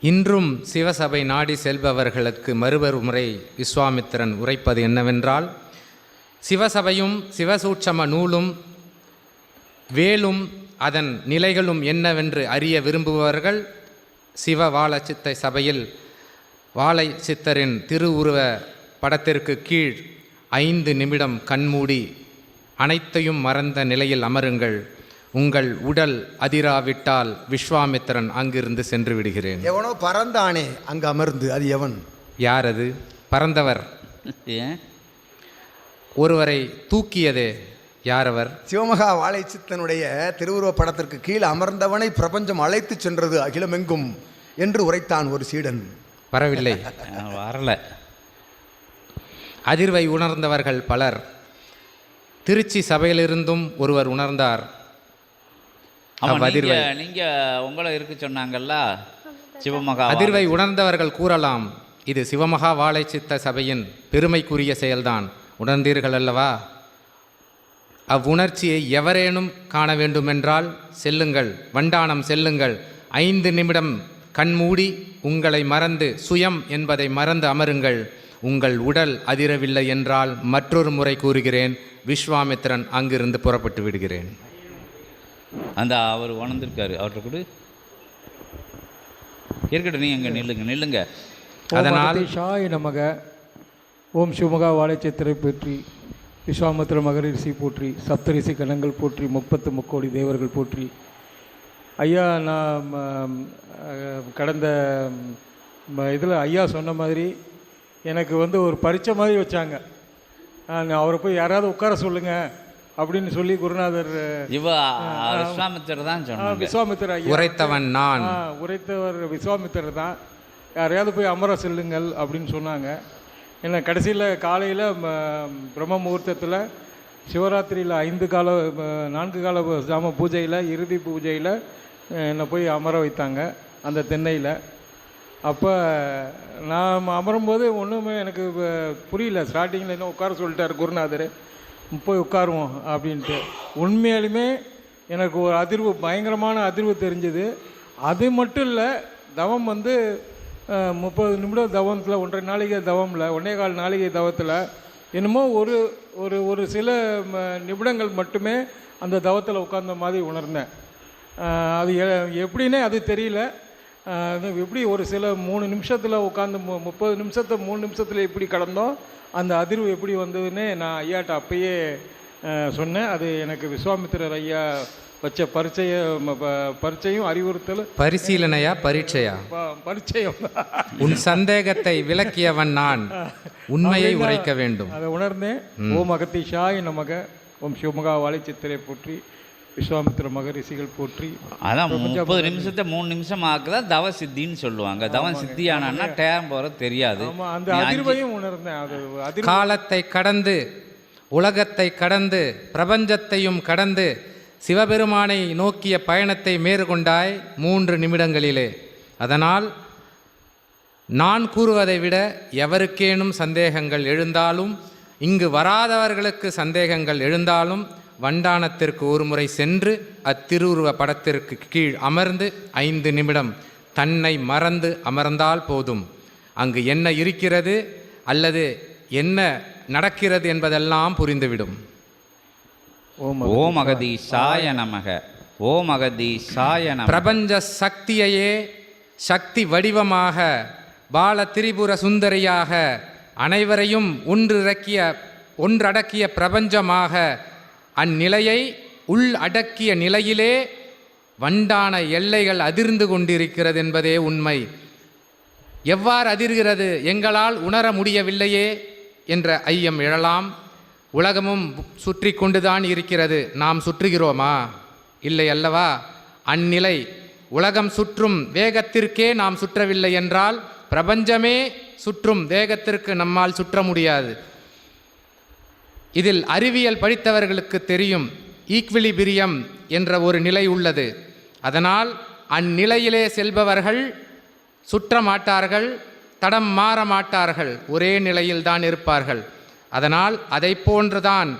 இன்றும் சிவசபை நாடி செல்பவர்களுக்கு மறுபெரு முறை விஸ்வாமித்திரன் உரைப்பது என்னவென்றால் சிவசபையும் சிவசூட்சம நூலும் வேலும் அதன் நிலைகளும் என்னவென்று அறிய விரும்புபவர்கள் சிவ வாழச்சித்தை சபையில் வாழை சித்தரின் திருவுருவ படத்திற்கு கீழ் ஐந்து நிமிடம் கண்மூடி அனைத்தையும் மறந்த நிலையில் அமருங்கள். உங்கள் உடல் அதிராவிட்டால் விஸ்வாமித்திரன் அங்கிருந்து சென்று விடுகிறேன். எவனோ பறந்தானே அங்க அமர்ந்து அது எவன்? யார் அது? பறந்தவர். ஏன்? ஒருவரை தூக்கியதே யார் அவர்? சிவமகா வாழைச்சித்தனுடைய திருவுருவப் படத்திற்கு கீழ் அமர்ந்தவனை பிரபஞ்சம் அழைத்து சென்றது அகிலமெங்கும் என்று உரைத்தான் ஒரு சீடன். வரவில்லை. வரல. அதிர்வை உணர்ந்தவர்கள் பலர். திருச்சி சபையிலிருந்தும் ஒருவர் உணர்ந்தார். ஆமா நீங்க உங்களை இருக்கு சொன்னாங்கல்ல? சிவமகா அதிர்வை உணர்ந்தவர்கள் கூறலாம் இது சிவமகா வாழைச்சித்த சபையின் பெருமைக்குரிய செயல்தான். உணர்ந்தீர்கள் அல்லவா? அவ்வுணர்ச்சியை எவரேனும் காண வேண்டுமென்றால் செல்லுங்கள் வண்டானம் செல்லுங்கள். ஐந்து நிமிடம் கண்மூடி உங்களை மறந்து சுயம் என்பதை மறந்து அமருங்கள். உங்கள் உடல் அதிரவில்லை என்றால் மற்றொரு முறை கூறுகிறேன் விஸ்வாமித்திரன் அங்கிருந்து புறப்பட்டு விடுகிறேன். அந்த அவர் உணர்ந்திருக்காரு அவர்கிட்ட கொடு. இருக்கட்டும் நீங்க அங்க நில்லுங்க நில்லுங்க. அதனால் ஷாய் நமக. ஓம் சிவமகா வாழைச்சத்திரை போற்றி விஸ்வாமித்திர மகரிஷி போற்றி சப்தரிசி கணங்கள் போற்றி முப்பத்து முக்கோடி தேவர்கள் போற்றி. ஐயா நான் கடந்த இதில் ஐயா சொன்ன மாதிரி எனக்கு வந்து ஒரு பரீட்சை மாதிரி வச்சாங்க. நான் அவரை போய் யாராவது உட்கார சொல்லுங்க. அப்படின்னு சொல்லி குருநாதர் இவ விஸ்வாமித்திரர் தான் சொன்னாங்க. விஸ்வாமித்திர உரைத்தவன் நான். உரைத்தவர் விஸ்வாமித்திரர் தான். யாரையாவது போய் அமர செல்லுங்கள் அப்படின்னு சொன்னாங்க. என்ன கடைசியில் காலையில் பிரம்ம முகூர்த்தத்தில் சிவராத்திரியில் ஐந்து கால நான்கு கால ஜாம பூஜையில் இறுதி பூஜையில் என்னை போய் அமர வைத்தாங்க அந்த தென்னையில். அப்போ நான் அமரும்போது ஒன்றுமே எனக்கு புரியல. ஸ்டார்டிங்கில் என்ன உட்கார சொல்லிட்டார் குருநாதர். போய் உட்காருவோம் அப்படின்ட்டு. உண்மையாலுமே எனக்கு ஒரு அதிர்வு பயங்கரமான அதிர்வு தெரிஞ்சுது. அது மட்டும் இல்லை தவம் வந்து முப்பது நிமிடம் தவத்தில் ஒன்றரை நாளிகை தவமில் ஒன்றே கால் நாளிகை தவத்தில் என்னமோ ஒரு ஒரு ஒரு சில நிமிடங்கள் மட்டுமே அந்த தவத்தில் உட்கார்ந்த மாதிரி உணர்ந்தேன். அது எப்படின்னே அது தெரியல. எப்படி ஒரு சில மூணு நிமிஷத்தில் உட்காந்து மு முப்பது நிமிஷத்தை மூணு நிமிஷத்தில் எப்படி கடந்தோம்? அந்த அதிர்வு எப்படி வந்ததுன்னு நான் ஐயாட்ட அப்பயே சொன்னேன். அது எனக்கு விஸ்வாமித்திரர் ஐயா வச்ச பரிச்சய பரிச்சையும் அறிவுறுத்தல். பரிசீலனையா பரீட்சையா? பரிச்சயம். உன் சந்தேகத்தை விளக்கியவன் நான். உண்மையை உரைக்க வேண்டும். அதை உணர்ந்தேன். ஓம் அகத்தீஷாய் நமக. ஓம் சிவமகா வாழைச்சித்திரை போற்றி. விஸ்வாமித்திர மகரிஷிகள் போற்றி அதான் முப்பது நிமிஷத்தை மூணு நிமிஷம் ஆக்குதா? தவ சித்தின்னு சொல்லுவாங்க தவம் சித்தியானா டைம் போகிறது தெரியாது. அந்த அதிர்வையும் உணர்ந்தேன். அது காலத்தை கடந்து உலகத்தை கடந்து பிரபஞ்சத்தையும் கடந்து சிவபெருமானை நோக்கிய பயணத்தை மேற்கொண்டாய் மூன்று நிமிடங்களிலே. அதனால் நான் கூறுவதை விட எவருக்கேனும் சந்தேகங்கள் எழுந்தாலும் இங்கு வராதவர்களுக்கு சந்தேகங்கள் எழுந்தாலும் வண்டானத்திற்கு ஒருமுறை சென்று அத்திருவுருவ படத்திற்கு கீழ் அமர்ந்து ஐந்து நிமிடம் தன்னை மறந்து அமர்ந்தால் போதும். அங்கு என்ன இருக்கிறது அல்லது என்ன நடக்கிறது என்பதெல்லாம் புரிந்துவிடும். ஓம் ஓம் அகதீஷாய நமக. ஓம் அகதீஷாய நமக. பிரபஞ்ச சக்தியையே சக்தி வடிவமாக பால திரிபுர சுந்தரியாக அனைவரையும் ஒன்றிறக்கிய ஒன்றடக்கிய பிரபஞ்சமாக அந்நிலையை உள் அடக்கிய நிலையிலே வண்டான எல்லைகள் அதிர்ந்து கொண்டிருக்கிறது என்பதே உண்மை. எவ்வாறு அதிர்கிறது? எங்களால் உணர முடியவில்லையே என்ற ஐயம் எழலாம். உலகமும் சுற்றி கொண்டுதான் இருக்கிறது. நாம் சுற்றுகிறோமா? இல்லை அல்லவா? அந்நிலை உலகம் சுற்றும் வேகத்திற்கே நாம் சுற்றவில்லை என்றால் பிரபஞ்சமே சுற்றும் வேகத்திற்கு நம்மால் சுற்ற முடியாது. இதில் அறிவியல் படித்தவர்களுக்கு தெரியும் ஈக்விலிபிரியம் என்ற ஒரு நிலை உள்ளது. அதனால் அந்நிலையிலே செல்பவர்கள் சுற்ற மாட்டார்கள் தடம் மாற மாட்டார்கள் ஒரே நிலையில்தான் இருப்பார்கள். அதனால் அதை போன்றுதான்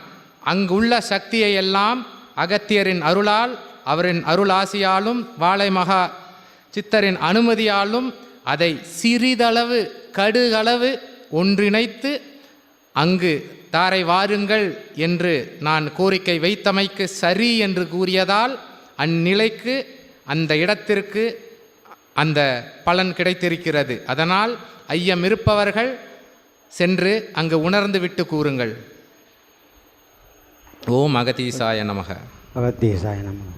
அங்குள்ள சக்தியை எல்லாம் அகத்தியரின் அருளால் அவரின் அருளாசியாலும் வாழை மகா சித்தரின் அனுமதியாலும் அதை சிறிதளவு கடுகளவு ஒன்றிணைத்து அங்கு தாரை வாருங்கள் என்று நான் கோரிக்கை வைத்தமைக்கு சரி என்று கூறியதால் அந்நிலைக்கு அந்த இடத்திற்கு அந்த பலன் கிடைத்திருக்கிறது. அதனால் ஐயம் இருப்பவர்கள் சென்று அங்கு உணர்ந்து விட்டு கூறுங்கள். ஓம் அகதீசாய நமக. பகவத்கீதாய நமக.